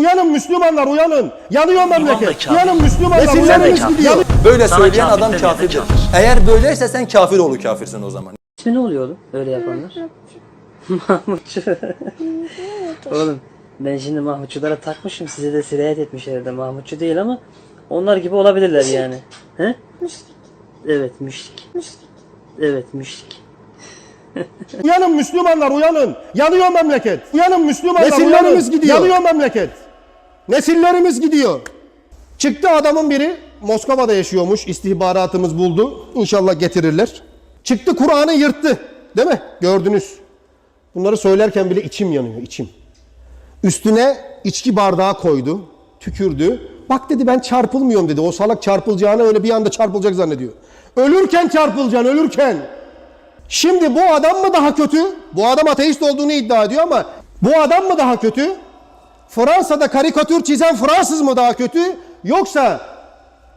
Uyanın Müslümanlar uyanın. Yanıyor memleket. Uyanın Müslümanlar Nesillerimiz uyanın. gidiyor. Yanıyor. Böyle Sana söyleyen kafir adam demeyene kafirdir. kafir. Eğer böyleyse sen kafir oğlu kafirsin o zaman. İsmi ne oluyor oğlum öyle yapanlar? Mahmutçu. oğlum ben şimdi Mahmutçulara takmışım size de sirayet etmiş herhalde Mahmutçu değil ama onlar gibi olabilirler yani. He? Evet müşrik. Evet müşrik. Uyanın Müslümanlar uyanın. Yanıyor memleket. Uyanın Müslümanlar Nesillerimiz uyanın. gidiyor. Yanıyor memleket. Nesillerimiz gidiyor. Çıktı adamın biri Moskova'da yaşıyormuş. istihbaratımız buldu. İnşallah getirirler. Çıktı Kur'an'ı yırttı. Değil mi? Gördünüz. Bunları söylerken bile içim yanıyor içim. Üstüne içki bardağı koydu. Tükürdü. Bak dedi ben çarpılmıyorum dedi. O salak çarpılacağını öyle bir anda çarpılacak zannediyor. Ölürken çarpılacaksın ölürken. Şimdi bu adam mı daha kötü? Bu adam ateist olduğunu iddia ediyor ama bu adam mı daha kötü? Fransa'da karikatür çizen Fransız mı daha kötü? Yoksa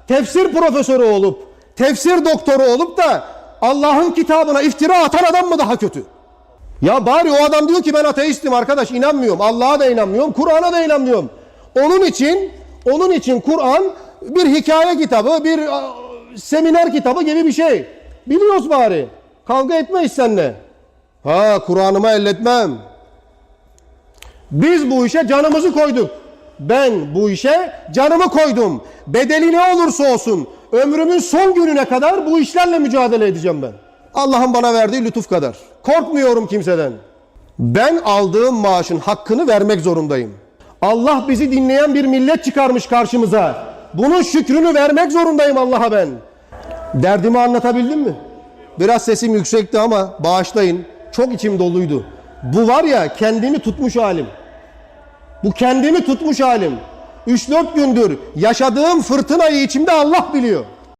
tefsir profesörü olup, tefsir doktoru olup da Allah'ın kitabına iftira atan adam mı daha kötü? Ya bari o adam diyor ki ben ateistim arkadaş inanmıyorum. Allah'a da inanmıyorum, Kur'an'a da inanmıyorum. Onun için onun için Kur'an bir hikaye kitabı, bir seminer kitabı gibi bir şey. Biliyoruz bari. Kavga etmeyiz seninle. Ha Kur'an'ıma elletmem. Biz bu işe canımızı koyduk. Ben bu işe canımı koydum. Bedeli ne olursa olsun ömrümün son gününe kadar bu işlerle mücadele edeceğim ben. Allah'ın bana verdiği lütuf kadar. Korkmuyorum kimseden. Ben aldığım maaşın hakkını vermek zorundayım. Allah bizi dinleyen bir millet çıkarmış karşımıza. Bunun şükrünü vermek zorundayım Allah'a ben. Derdimi anlatabildim mi? Biraz sesim yüksekti ama bağışlayın. Çok içim doluydu. Bu var ya kendimi tutmuş halim. Bu kendimi tutmuş halim. 3-4 gündür yaşadığım fırtınayı içimde Allah biliyor.